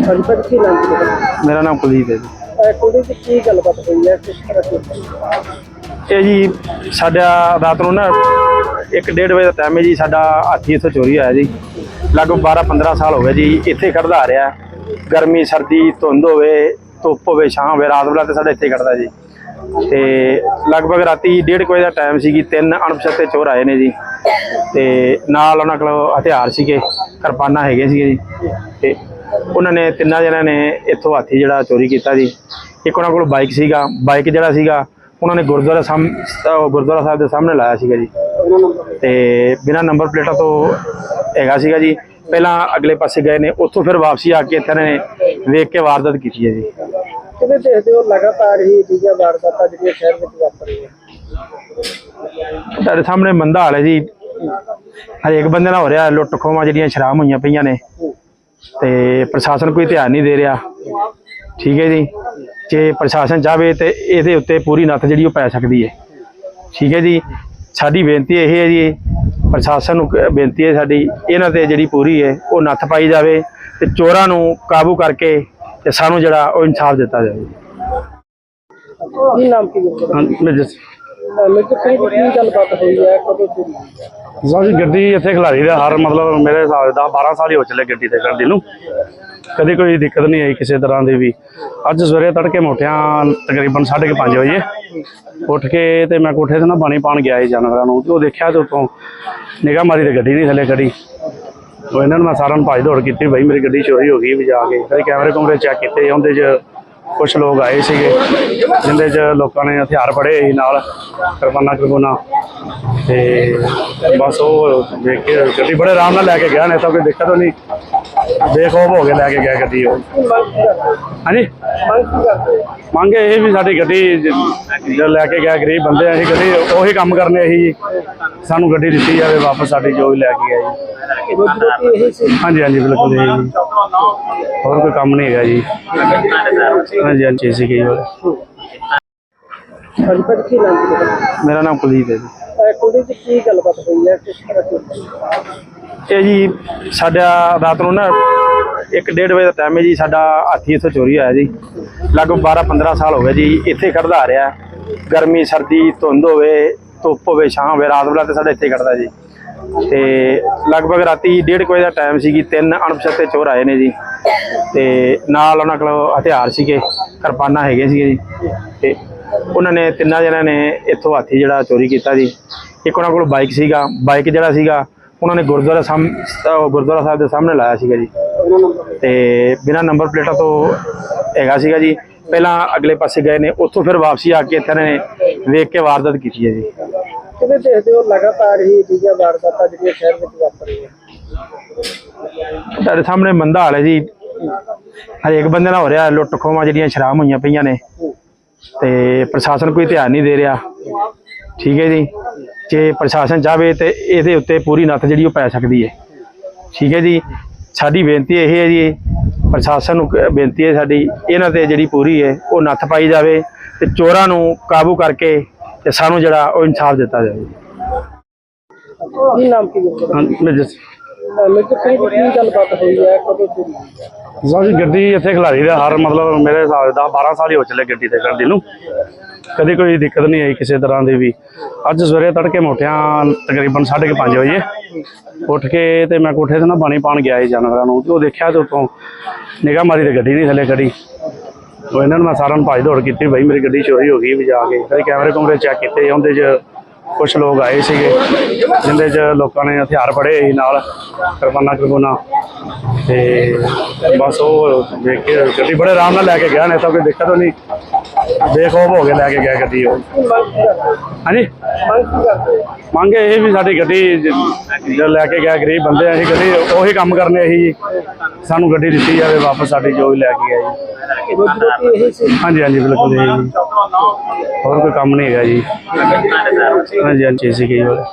ਹਾਂਜੀ ਭਾਜੀ ਕੀ ਨਾਮ ਜੀ ਤੁਹਾਡਾ? ਮੇਰਾ ਨਾਮ ਕੁਲਦੀਪ ਹੈ ਜੀ। ਅਹ ਕੁਲਦੀਪ ਜੀ ਕੀ ਗੱਲਬਾਤ ਹੋਈ ਹੈ? ਕਿਸ ਤਰ੍ਹਾਂ ਦੀ ਇਹ ਜੀ ਸਾਡਾ ਰਾਤ ਨੂੰ ਨਾ 1:30 ਵਜੇ ਦਾ ਟਾਈਮ ਹੈ ਜੀ ਸਾਡਾ ਹਾਥੀ ਇੱਥੋਂ ਚੋਰੀ ਹੋਇਆ ਜੀ। ਲਗਭਗ 12-15 ਸਾਲ ਹੋ ਗਏ ਜੀ ਇੱਥੇ ਖੜਦਾ ਆ ਰਿਹਾ। ਗਰਮੀ ਸਰਦੀ ਧੁੰਦ ਹੋਵੇ ਧੁੱਪ ਹੋਵੇ ਛਾਂ ਹੋਵੇ ਰਾਤ ਵੇਲਾ ਤੇ ਸਾਡਾ ਇੱਥੇ ਖੜਦਾ ਜੀ। ਤੇ ਲਗਭਗ ਰਾਤੀ 1:30 ਵਜੇ ਦਾ ਟਾਈਮ ਸੀ ਜੀ ਤਿੰਨ ਅਣਪਛਾਤੇ ਚੋਰ ਆਏ ਨੇ ਜੀ। ਤੇ ਨਾਲ ਉਹਨਾਂ ਕੋਲ ਹਥਿਆਰ ਸੀਗੇ ਕਿਰਪਾਨਾਂ ਹੈਗੇ ਸੀਗੇ ਜੀ। ਤੇ ਉਹਨਾਂ ਨੇ ਤਿੰਨਾਂ ਜਣਿਆਂ ਨੇ ਇੱਥੋਂ ਹਾਥੀ ਜਿਹੜਾ ਚੋਰੀ ਕੀਤਾ ਜੀ। ਇੱਕ ਉਹਨਾਂ ਕੋਲ ਬਾਈਕ ਸੀਗਾ ਬਾਈਕ ਜਿਹੜਾ ਸੀਗਾ ਉਹਨਾਂ ਨੇ ਗੁਰਦੁਆਰਾ ਅਹ ਗੁਰਦੁਆਰਾ ਸਾਹਿਬ ਦੇ ਸਾਹਮਣੇ ਲਾਇਆ ਸੀਗਾ ਜੀ। ਤੇ ਬਿਨਾਂ ਨੰਬਰ ਪਲੇਟਾਂ ਤੋਂ ਹੈਗਾ ਸੀਗਾ ਜੀ। ਪਹਿਲਾਂ ਅਗਲੇ ਪਾਸੇ ਗਏ ਨੇ ਉੱਥੋਂ ਫਿਰ ਵਾਪਸੀ ਆ ਕੇ ਇੱਥੇ ਨੇ ਵੇਖ ਕੇ ਵਾਰਦਾਤ ਕੀਤੀ ਹੈ ਜੀ। ਕਿਵੇਂ ਦੇਖਦੇ ਹੋ ਲਗਾਤਾਰ ਹੀ ਜਿਹੜੀਆਂ ਵਾਰਦਾਤਾਂ ਜਿਹੜੀਆਂ ਸ਼ਹਿਰ ਵਿੱਚ ਵਾਪਰ ਰਹੀਆਂ ਤੁਹਾਡੇ ਸਾਹਮਣੇ ਮੰਦਾ ਹਾਲ ਹੈ ਜੀ। ਹਰੇਕ ਬੰਦੇ ਨਾਲ ਹੋ ਰਿਹਾ ਲੁੱਟ ਖੋਹਾਂ ਜਿਹੜੀਆਂ ਸ਼ਰਾਮ ਹੋਈਆਂ ਪਈਆਂ ਨੇ। ਤੇ ਪ੍ਰਸ਼ਾਸਨ ਕੋਈ ਧਿਆਨ ਨਹੀਂ ਦੇ ਰਿਹਾ। ਠੀਕ ਹੈ ਜੀ? ਜੇ ਪ੍ਰਸ਼ਾਸਨ ਚਾਹਵੇ ਤੇ ਇਹਦੇ ਉੱਤੇ ਪੂਰੀ ਨੱਥ ਜਿਹੜੀ ਉਹ ਪੈ ਸਕਦੀ ਹੈ। ਠੀਕ ਹੈ ਜੀ? ਸਾਡੀ ਬੇਨਤੀ ਇਹ ਹੈ ਜੀ ਪ੍ਰਸ਼ਾਸਨ ਨੂੰ ਬੇਨਤੀ ਹੈ ਸਾਡੀ ਇਹਨਾਂ ਤੇ ਜਿਹੜੀ ਪੂਰੀ ਹੈ ਉਹ ਨੱਥ ਪਾਈ ਜਾਵੇ ਤੇ ਚੋਰਾਂ ਨੂੰ ਕਾਬੂ ਕਰਕੇ ਤੇ ਸਾਨੂੰ ਜਿਹੜਾ ਉਹ ਇਨਸਾਫ ਦਿੱਤਾ ਜਾਵੇ। ਕੀ ਨਾਮ ਕੀ ਹੈ? ਹਾਂਜੀ ਮਿਰਜ਼ਾ ਸਿੰਘ ਕੀ ਗੱਲਬਾਤ ਹੋਈ ਹੈ? ਕਦੋਂ ਚੋਰੀ ਹੋਈ ਹੈ? ਸਾਡੀ ਗੱਡੀ ਇੱਥੇ ਖਿਲਾਰੀ ਦਾ ਹਰ ਮਤਲਬ ਮੇਰੇ ਹਿਸਾਬ ਦਾ 12 ਸਾਲ ਹੀ ਹੋ ਚੱਲੇ ਗੱਡੀ ਤੇ ਗੱਡੀ ਨੂੰ। ਕਦੇ ਕੋਈ ਦਿੱਕਤ ਨਹੀਂ ਆਈ ਕਿਸੇ ਤਰ੍ਹਾਂ ਦੀ ਵੀ। ਅੱਜ ਸਵੇਰੇ ਤੜਕੇ ਮੋਟਿਆਂ ਤਕਰੀਬਨ 5:30 ਵਜੇ। ਉੱਠ ਕੇ ਤੇ ਮੈਂ ਕੋਠੇ ਤੇ ਨਾ ਪਾਣੀ ਪਾਣ ਗਿਆ ਸੀ ਜਾਨਵਰਾਂ ਨੂੰ। ਤੇ ਉਹ ਦੇਖਿਆ ਤੇ ਉਤੋਂ ਨਿਗਾਹ ਮਾਰੀ ਤੇ ਗੱਡੀ ਨਹੀਂ ਥੱਲੇ ਖੜੀ। ਉਹ ਇਹਨਾਂ ਨੂੰ ਮੈਂ ਸਾਰਿਆਂ ਨੂੰ ਭੱਜ ਦੌੜ ਕੀਤੀ, ਬਈ ਮੇਰੀ ਗੱਡੀ ਚੋਰੀ ਹੋ ਗਈ ਵੀ ਜਾ ਕੇ। ਫਿਰ ਕੈਮਰੇ ਕੁਮਰੇ ਚੈੱਕ ਕੀਤੇ, ਉਹਦੇ 'ਚ ਕੁਝ ਲੋਕ ਆਏ ਸੀਗੇ, ਜਿੰਦੇ 'ਚ ਲੋਕਾਂ ਨੇ ਹਥਿਆਰ ਫੜੇ ਸੀ ਨਾਲ, ਕਿਰਪਾਨਾਂ ਕਿਰਪਾਨਾਂ। ਤੇ ਬਸ ਉਹ ਦੇਖ ਕੇ ਗੱਡੀ ਬੜੇ ਆਰਾਮ ਨਾਲ ਲੈ ਕੇ ਗਿਆ ਨੇ ਤਾਂ ਕੋਈ ਦਿੱਕਤ ਨਹੀਂ। ਬੇਖੌਫ ਹੋ ਕੇ ਲੈ ਕੇ ਗਿਆ ਗੱਡੀ ਉਹ। ਹਾਂਜੀ? ਮੰਗ ਇਹ ਵੀ ਸਾਡੀ ਗੱਡੀ ਜ- ਲੈ ਕੇ ਗਿਆ ਗਰੀਬ ਬੰਦੇ ਆ, ਅਸੀਂ ਗੱਡੀ ਉਹੀ ਕੰਮ ਕਰਨੇ ਅਸੀਂ ਜੀ ਸਾਨੂੰ ਗੱਡੀ ਦਿੱਤੀ ਜਾਵੇ ਵਾਪਸ ਸਾਡੀ ਜੋ ਵੀ ਲੈ ਕੇ ਗਿਆ ਜੀ। ਹਾਂਜੀ ਹਾਂਜੀ ਬਿਲਕੁਲ ਜੀ। ਹੋਰ ਕੋਈ ਕੰਮ ਨਹੀਂ ਹੈਗਾ ਜੀ। ਹਾਂਜੀ ਹਾਂਜੀ ਸੀ ਕੀ ਮੇਰਾ ਨਾਮ ਕੁਲਦੀਪ ਹੈ ਜੀ। ਕੁਲਦੀਪ ਕੀ ਗੱਲਬਾਤ ਹੋਈ ਹੈ? ਕਿਸ ਤਰ੍ਹਾਂ ਇਹ ਜੀ ਸਾਡਾ ਰਾਤ ਨੂੰ ਨਾ 1:30 ਵਜੇ ਦਾ ਟਾਈਮ ਹੈ ਜੀ, ਸਾਡਾ ਹਾਥੀ ਇੱਥੋਂ ਚੋਰੀ ਹੋਇਆ ਜੀ। ਲਗਭਗ 12-15 ਸਾਲ ਹੋ ਗਏ ਜੀ, ਇੱਥੇ ਖੜਦਾ ਆ ਰਿਹਾ। ਗਰਮੀ, ਸਰਦੀ, ਧੁੰਦ ਹੋਵੇ, ਧੁੱਪ ਹੋਵੇ, ਛਾਂ ਹੋਵੇ, ਰਾਤ ਵੇਲਾ ਤੇ ਸਾਡਾ ਇੱਥੇ ਖੜਦਾ ਜੀ। ਤੇ ਲਗਭਗ ਰਾਤੀ 1:30 ਵਜੇ ਦਾ ਟਾਈਮ ਸੀਗੀ, ਤਿੰਨ ਅਣਪਛਾਤੇ ਚੋਰ ਆਏ ਨੇ ਜੀ। ਤੇ ਨਾਲ ਉਹਨਾਂ ਕੋਲ ਹਥਿਆਰ ਸੀਗੇ, ਕਿਰਪਾਨਾਂ ਹੈਗੇ ਸੀਗੇ ਜੀ। ਤੇ ਉਹਨਾਂ ਨੇ ਤਿੰਨਾਂ ਜਣਿਆਂ ਨੇ ਇੱਥੋਂ ਹਾਥੀ ਜਿਹੜਾ ਚੋਰੀ ਕੀਤਾ ਜੀ। ਇੱਕ ਉਹਨਾਂ ਕੋਲ ਬਾਈਕ ਸੀਗਾ ਬਾਈਕ ਜਿਹੜਾ ਸੀਗਾ ਉਹਨਾਂ ਨੇ ਗੁਰਦੁਆਰਾ ਅਹ ਗੁਰਦੁਆਰਾ ਸਾਹਿਬ ਦੇ ਸਾਹਮਣੇ ਲਾਇਆ ਸੀਗਾ ਜੀ। ਤੇ ਬਿਨਾਂ ਨੰਬਰ ਪਲੇਟਾਂ ਤੋਂ ਹੈਗਾ ਸੀਗਾ ਜੀ। ਪਹਿਲਾਂ ਅਗਲੇ ਪਾਸੇ ਗਏ ਨੇ ਉੱਥੋਂ ਫਿਰ ਵਾਪਸੀ ਆ ਕੇ ਇੱਥੇ ਨੇ ਵੇਖ ਕੇ ਵਾਰਦਾਤ ਕੀਤੀ ਹੈ ਜੀ। ਕਿਵੇਂ ਦੇਖਦੇ ਹੋ ਲਗਾਤਾਰ ਹੀ ਜਿਹੜੀਆਂ ਵਾਰਦਾਤਾਂ ਜਿਹੜੀਆਂ ਸ਼ਹਿਰ ਵਿੱਚ ਵਾਪਰ ਰਹੀਆਂ? ਤੁਹਾਡੇ ਸਾਹਮਣੇ ਮੰਦਾ ਹਾਲ ਹੈ ਜੀ। ਹਰੇਕ ਬੰਦੇ ਨਾਲ ਹੋ ਰਿਹਾ ਲੁੱਟ ਖੋਹਾਂ ਜਿਹੜੀਆਂ ਸ਼ਰਾਮ ਹੋਈਆਂ ਪਈਆਂ ਨੇ। ਤੇ ਪ੍ਰਸ਼ਾਸਨ ਕੋਈ ਧਿਆਨ ਨਹੀਂ ਦੇ ਰਿਹਾ। ਠੀਕ ਹੈ ਜੀ। ਜੇ ਪ੍ਰਸ਼ਾਸਨ ਚਾਹਵੇ ਤੇ ਇਹਦੇ ਉੱਤੇ ਪੂਰੀ ਨੱਥ ਜਿਹੜੀ ਉਹ ਪੈ ਸਕਦੀ ਹੈ। ਠੀਕ ਹੈ ਜੀ। ਸਾਡੀ ਬੇਨਤੀ ਇਹ ਹੈ ਜੀ ਪ੍ਰਸ਼ਾਸਨ ਨੂੰ ਬੇਨਤੀ ਹੈ ਸਾਡੀ ਇਹਨਾਂ ਤੇ ਜਿਹੜੀ ਪੂਰੀ ਹੈ ਉਹ ਨੱਥ ਪਾਈ ਜਾਵੇ ਤੇ ਚੋਰਾਂ ਨੂੰ ਕਾਬੂ ਕਰਕੇ ਤੇ ਸਾਨੂੰ ਜਿਹੜਾ ਉਹ ਇਨਸਾਫ ਦਿੱਤਾ ਜਾਵੇ। ਕੀ ਨਾਮ ਕੀ ਮਿਰਜ਼ਾ ਸਿੰਘ ਕੀ ਗੱਲਬਾਤ ਹੋਈ ਹੈ? ਕਦੋਂ ਚੋਰੀ ਹੋਈ ਹੈ? ਸਾਡੀ ਗੱਡੀ ਇੱਥੇ ਖਿਲਾਰੀ ਦਾ ਹਰ ਮਤਲਬ ਮੇਰੇ ਹਿਸਾਬ ਦਾ 12 ਸਾਲ ਹੀ ਹੋ ਚੱਲੇ ਗੱਡੀ ਤੇ ਗੱਡੀ ਨੂੰ। ਕਦੇ ਕੋਈ ਦਿੱਕਤ ਨਹੀਂ ਆਈ ਕਿਸੇ ਤਰ੍ਹਾਂ ਦੀ ਵੀ। ਅੱਜ ਸਵੇਰੇ ਤੜਕੇ ਮੋਟਿਆਂ ਤਕਰੀਬਨ 5:30 ਵਜੇ। ਉੱਠ ਕੇ ਤੇ ਮੈਂ ਕੋਠੇ ਤੇ ਨਾ ਪਾਣੀ ਪਾਣ ਗਿਆ ਸੀ ਜਾਨਵਰਾਂ ਨੂੰ। ਤੇ ਉਹ ਦੇਖਿਆ ਤੇ ਉਤੋਂ ਨਿਗਾਹ ਮਾਰੀ ਤੇ ਗੱਡੀ ਨਹੀਂ ਥੱਲੇ ਖੜੀ। ਉਹ ਇਹਨਾਂ ਨੂੰ ਮੈਂ ਸਾਰਿਆਂ ਨੂੰ ਭਾਜ ਦੌੜ ਕੀਤੀ, ਬਈ ਮੇਰੀ ਗੱਡੀ ਚੋਰੀ ਹੋ ਗਈ ਵੀ ਜਾ ਕੇ। ਕਦੇ ਕੈਮਰੇ ਕੁਮਰੇ ਚੈੱਕ ਕੀਤੇ, ਉਹਦੇ 'ਚ ਕੁਝ ਲੋਕ ਆਏ ਸੀਗੇ, ਜਿੰਦੇ 'ਚ ਲੋਕਾਂ ਨੇ ਹਥਿਆਰ ਫੜੇ ਸੀ ਨਾਲ, ਕਿਰਪਾਨਾਂ ਕਿਰਪਾਨਾਂ। ਤੇ ਬਸ ਉਹ ਦੇਖ ਕੇ ਗੱਡੀ ਬੜੇ ਆਰਾਮ ਨਾਲ ਲੈ ਕੇ ਗਿਆ ਨੇ ਤਾਂ ਕੋਈ ਦਿੱਕਤ ਨਹੀਂ। ਬੇਖੌਫ ਹੋ ਕੇ ਲੈ ਕੇ ਗਿਆ ਗੱਡੀ ਉਹ। ਹਾਂਜੀ? ਮੰਗ ਕੀ ਇਹ ਵੀ ਸਾਡੀ ਗੱਡੀ ਜ- ਲੈ ਕੇ ਗਿਆ ਗਰੀਬ ਬੰਦੇ ਆ, ਅਸੀਂ ਗੱਡੀ ਉਹੀ ਕੰਮ ਕਰਨੇ ਅਸੀਂ ਜੀ ਸਾਨੂੰ ਗੱਡੀ ਦਿੱਤੀ ਜਾਵੇ ਵਾਪਸ ਸਾਡੀ ਜੋ ਵੀ ਲੈ ਕੇ ਗਿਆ ਜੀ। ਹਾਂਜੀ ਹਾਂਜੀ ਬਿਲਕੁਲ ਜੀ। ਹੋਰ ਕੋਈ ਕੰਮ ਨਹੀਂ ਹੈਗਾ ਜੀ। ਹਾਂਜੀ ਹਾਂਜੀ ਸੀ ਗਈ ਹੋਰ